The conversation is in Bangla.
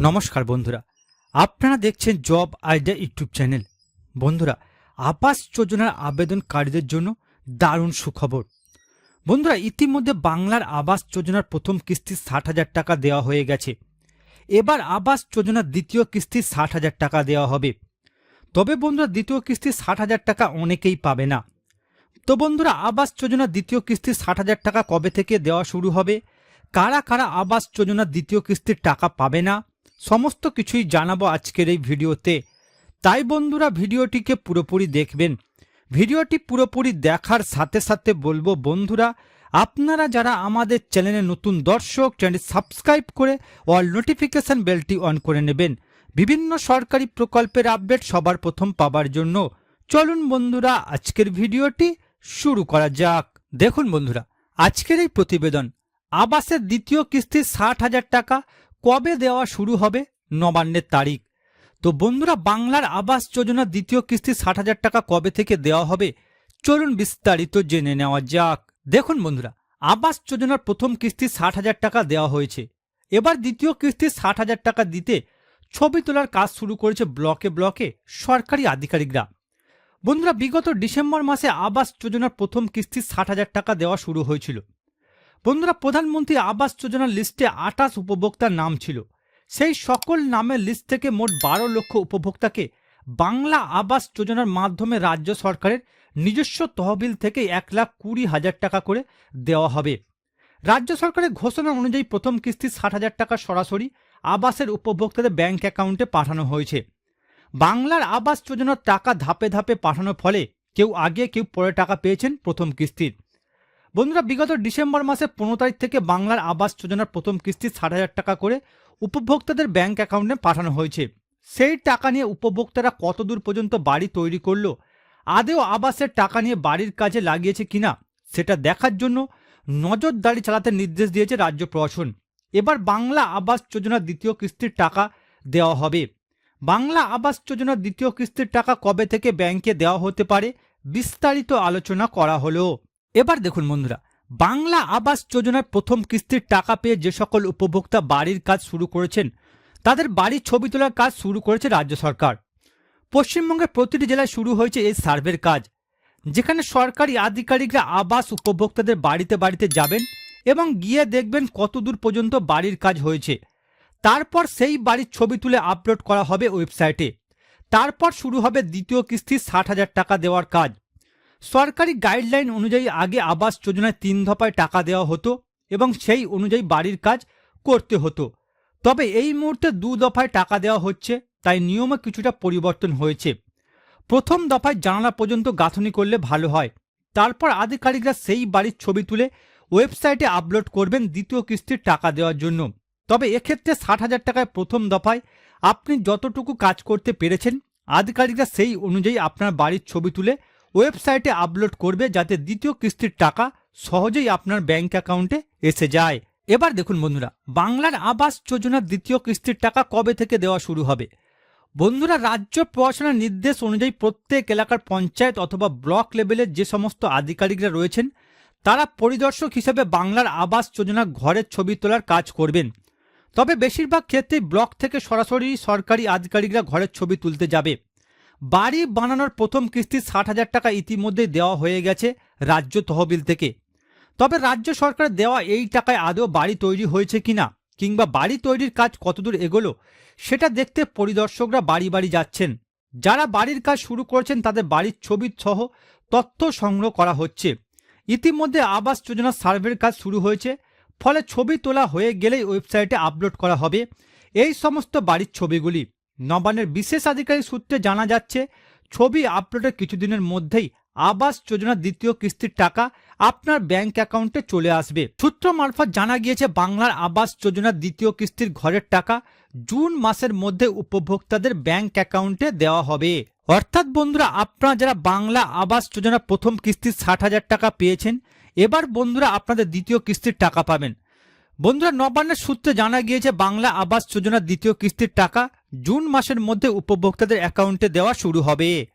নমস্কার বন্ধুরা। আপনারা দেখছেন জব আইডিয়া ইউটিউব চ্যানেল। বন্ধুরা, আবাস যোজনার আবেদনকারীদের জন্য দারুণ সুখবর। বন্ধুরা, ইতিমধ্যে বাংলার আবাস যোজনার প্রথম কিস্তি ষাট হাজার টাকা দেওয়া হয়ে গেছে। এবার আবাস যোজনার দ্বিতীয় কিস্তি ষাট হাজার টাকা দেওয়া হবে। তবে বন্ধুরা, দ্বিতীয় কিস্তি ষাট হাজার টাকা অনেকেই পাবে না। তো বন্ধুরা, আবাস যোজনার দ্বিতীয় কিস্তি ষাট হাজার টাকা কবে থেকে দেওয়া শুরু হবে? কারা কারা আবাস যোজনার দ্বিতীয় কিস্তির টাকা পাবে না? সমস্ত কিছুই জানাব আজকের এই ভিডিওতে। তাই বন্ধুরা, ভিডিওটিকে পুরোপুরি দেখবেন। ভিডিওটি পুরোপুরি দেখার সাথে সাথে বলব, বন্ধুরা, আপনারা যারা আমাদের চ্যানেলে নতুন দর্শক চ্যানেল সাবস্ক্রাইব করে অল নোটিফিকেশন বেলটি অন করে নেবেন। বিভিন্ন সরকারি প্রকল্পের আপডেট সবার প্রথম পাবার জন্য। চলুন বন্ধুরা, আজকের ভিডিওটি শুরু করা যাক। দেখুন বন্ধুরা, আজকের এই প্রতিবেদন, আবাসের দ্বিতীয় কিস্তি ষাট হাজার টাকা কবে দেওয়া শুরু হবে? নবান্নের তারিখ। তো বন্ধুরা, বাংলার আবাস যোজনার দ্বিতীয় কিস্তি ষাট হাজার টাকা কবে থেকে দেওয়া হবে? চলুন বিস্তারিত জেনে নেওয়া যাক। দেখুন বন্ধুরা, আবাস যোজনার প্রথম কিস্তি ষাট হাজার টাকা দেওয়া হয়েছে। এবার দ্বিতীয় কিস্তি ষাট হাজার টাকা দিতে ছবি তোলার কাজ শুরু করেছে ব্লকে ব্লকে সরকারি আধিকারিকরা। বন্ধুরা, বিগত ডিসেম্বর মাসে আবাস যোজনার প্রথম কিস্তি ষাট হাজার টাকা দেওয়া শুরু হয়েছিল। বন্ধুরা, প্রধানমন্ত্রী আবাস যোজনার লিস্টে আটাশ উপভোক্তার নাম ছিল। সেই সকল নামের লিস্ট থেকে মোট বারো লক্ষ উপভোক্তাকে বাংলা আবাস যোজনার মাধ্যমে রাজ্য সরকারের নিজস্ব তহবিল থেকে এক লাখ কুড়ি হাজার টাকা করে দেওয়া হবে। রাজ্য সরকারের ঘোষণা অনুযায়ী প্রথম কিস্তি ষাট হাজার টাকা সরাসরি আবাসের উপভোক্তাদের ব্যাংক অ্যাকাউন্টে পাঠানো হয়েছে। বাংলার আবাস যোজনার টাকা ধাপে ধাপে পাঠানোর ফলে কেউ আগে কেউ পরে টাকা পেয়েছেন প্রথম কিস্তির। বন্ধুরা, বিগত ডিসেম্বর মাসে পনেরো তারিখ থেকে বাংলার আবাস যোজনার প্রথম কিস্তি ষাট হাজার টাকা করে উপভোক্তাদের ব্যাংক অ্যাকাউন্টে পাঠানো হয়েছে। সেই টাকা নিয়ে উপভোক্তারা কতদূর পর্যন্ত বাড়ি তৈরি করল, আদেও আবাসের টাকা নিয়ে বাড়ির কাজে লাগিয়েছে কিনা, সেটা দেখার জন্য নজরদারি চালাতে নির্দেশ দিয়েছে রাজ্য প্রশাসন। এবার বাংলা আবাস যোজনার দ্বিতীয় কিস্তির টাকা দেওয়া হবে। বাংলা আবাস যোজনার দ্বিতীয় কিস্তির টাকা কবে থেকে ব্যাংকে দেওয়া হতে পারে, বিস্তারিত আলোচনা করা হলো। এবার দেখুন বন্ধুরা, বাংলা আবাস যোজনার প্রথম কিস্তির টাকা পেয়ে যে সকল উপভোক্তা বাড়ির কাজ শুরু করেছেন, তাদের বাড়ির ছবি তোলার কাজ শুরু করেছে রাজ্য সরকার। পশ্চিমবঙ্গের প্রতিটি জেলায় শুরু হয়েছে এই সার্ভের কাজ, যেখানে সরকারি আধিকারিকরা আবাস উপভোক্তাদের বাড়িতে বাড়িতে যাবেন এবং গিয়ে দেখবেন কত দূর পর্যন্ত বাড়ির কাজ হয়েছে। তারপর সেই বাড়ির ছবি তুলে আপলোড করা হবে ওয়েবসাইটে। তারপর শুরু হবে দ্বিতীয় কিস্তি ষাট হাজার টাকা দেওয়ার কাজ। সরকারি গাইডলাইন অনুযায়ী আগে আবাস যোজনায় তিন দফায় টাকা দেওয়া হতো এবং সেই অনুযায়ী বাড়ির কাজ করতে হতো। তবে এই মুহূর্তে দু দফায় টাকা দেওয়া হচ্ছে, তাই নিয়মে কিছুটা পরিবর্তন হয়েছে। প্রথম দফায় জানালা পর্যন্ত গাঁথনি করলে ভালো হয়। তারপর আধিকারিকরা সেই বাড়ির ছবি তুলে ওয়েবসাইটে আপলোড করবেন দ্বিতীয় কিস্তির টাকা দেওয়ার জন্য। তবে এক্ষেত্রে ষাট হাজার টাকায় প্রথম দফায় আপনি যতটুকু কাজ করতে পেরেছেন, আধিকারিকরা সেই অনুযায়ী আপনার বাড়ির ছবি তুলে ওয়েবসাইটে আপলোড করবে যাতে দ্বিতীয় কিস্তির টাকা সহজেই আপনার ব্যাংক অ্যাকাউন্টে এসে যায়। এবার দেখুন বন্ধুরা, বাংলার আবাস যোজনার দ্বিতীয় কিস্তির টাকা কবে থেকে দেওয়া শুরু হবে? বন্ধুরা, রাজ্য প্রশাসনের নির্দেশ অনুযায়ী প্রত্যেক এলাকার পঞ্চায়েত অথবা ব্লক লেভেলের যে সমস্ত আধিকারিকরা রয়েছেন, তারা পরিদর্শক হিসেবে বাংলার আবাস যোজনা ঘরের ছবি তোলার কাজ করবেন। তবে বেশিরভাগ ক্ষেত্রেই ব্লক থেকে সরাসরি সরকারি আধিকারিকরা ঘরের ছবি তুলতে যাবে। বাড়ি বানানোর প্রথম কিস্তি ষাট হাজার টাকা ইতিমধ্যেই দেওয়া হয়ে গেছে রাজ্য তহবিল থেকে। তবে রাজ্য সরকার দেওয়া এই টাকায় আদৌ বাড়ি তৈরি হয়েছে কিনা কিংবা বাড়ি তৈরির কাজ কতদূর এগোলো, সেটা দেখতে পরিদর্শকরা বাড়ি বাড়ি যাচ্ছেন। যারা বাড়ির কাজ শুরু করেছেন তাদের বাড়ির ছবি সহ তথ্য সংগ্রহ করা হচ্ছে। ইতিমধ্যে আবাস যোজনার সার্ভের কাজ শুরু হয়েছে, ফলে ছবি তোলা হয়ে গেলেই ওয়েবসাইটে আপলোড করা হবে। এই সমস্ত বাড়ির ছবিগুলি নবান্নের বিশেষ আধিকারিক সূত্রে জানা যাচ্ছে, ছবি আপলোডের কিছুদিনের মধ্যেই আবাস যোজনার দ্বিতীয় কিস্তির টাকা আপনার ব্যাংক অ্যাকাউন্টে চলে আসবে। সূত্র মারফত জানা গিয়েছে, বাংলার আবাস যোজনার দ্বিতীয় কিস্তির ঘরের টাকা জুন মাসের মধ্যে উপভোক্তাদের ব্যাংক অ্যাকাউন্টে দেওয়া হবে। অর্থাৎ বন্ধুরা, আপনারা যারা বাংলা আবাস যোজনা প্রথম কিস্তির ষাট হাজার টাকা পেয়েছেন, এবার বন্ধুরা আপনাদের দ্বিতীয় কিস্তির টাকা পাবেন। বন্ধুরা, নবান্নের সূত্রে জানা গিয়েছে, বাংলা আবাস যোজনার দ্বিতীয় কিস্তির টাকা জুন মাসের মধ্যে উপভোক্তাদের অ্যাকাউন্টে দেওয়া শুরু হবে।